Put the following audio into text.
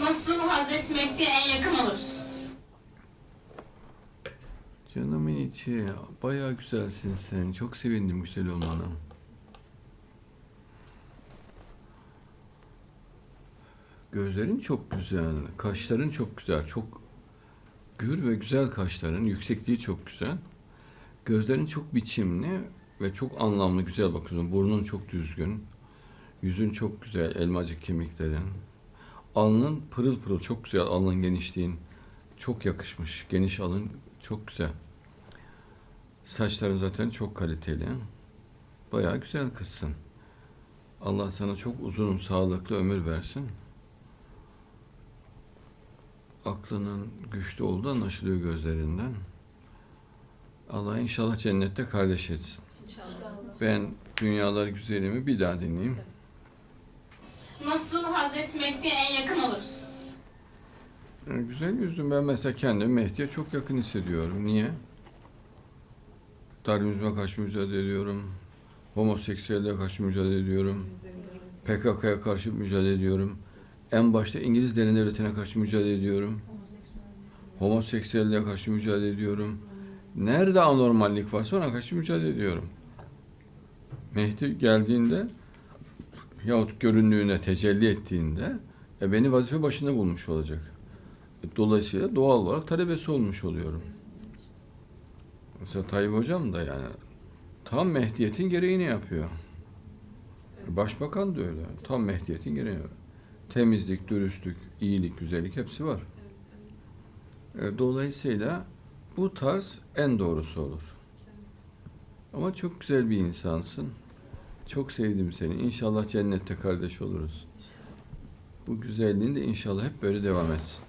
Nasıl Hazreti Mehdi'ye en yakın oluruz? Canımın içi, bayağı güzelsin sen. Çok sevindim güzel olmana. Gözlerin çok güzel, kaşların çok güzel, çok gür ve güzel kaşların, yüksekliği çok güzel. Gözlerin çok biçimli ve çok anlamlı, güzel bakıyorsun. Burnun çok düzgün, yüzün çok güzel, elmacık kemiklerin. Alnın pırıl pırıl, çok güzel alnın genişliğin. Çok yakışmış, geniş alın, çok güzel. Saçların zaten çok kaliteli. Bayağı güzel kızsın. Allah sana çok uzun, sağlıklı ömür versin. Aklının güçlü olduğu anlaşılıyor gözlerinden. Allah inşallah cennette kardeş etsin. Ben dünyalar güzelimi bir daha dinleyeyim. Nasıl Hazreti Mehdi'ye en yakın oluruz? Güzel yüzüm ben mesela kendimi Mehdi'ye çok yakın hissediyorum. Niye? Darwinizme karşı mücadele ediyorum. Homoseksüelliğe karşı mücadele ediyorum. PKK'ya karşı mücadele ediyorum. En başta İngiliz derin devletine karşı mücadele ediyorum. Homoseksüelliğe karşı mücadele ediyorum. Nerede anormallik varsa ona karşı mücadele ediyorum. Mehdi geldiğinde yahut görünlüğüne tecelli ettiğinde e, beni vazife başında bulmuş olacak. Dolayısıyla doğal olarak talebesi olmuş oluyorum. Mesela Tayyip Hocam da yani tam Mehdiyet'in gereğini yapıyor. Başbakan da öyle. Tam Mehdiyet'in gereğini yapıyor. Temizlik, dürüstlük, iyilik, güzellik hepsi var. E, Dolayısıyla bu tarz en doğrusu olur. Ama çok güzel bir insansın. Çok sevdim seni. İnşallah cennette kardeş oluruz. Bu güzelliğin de inşallah hep böyle devam etsin.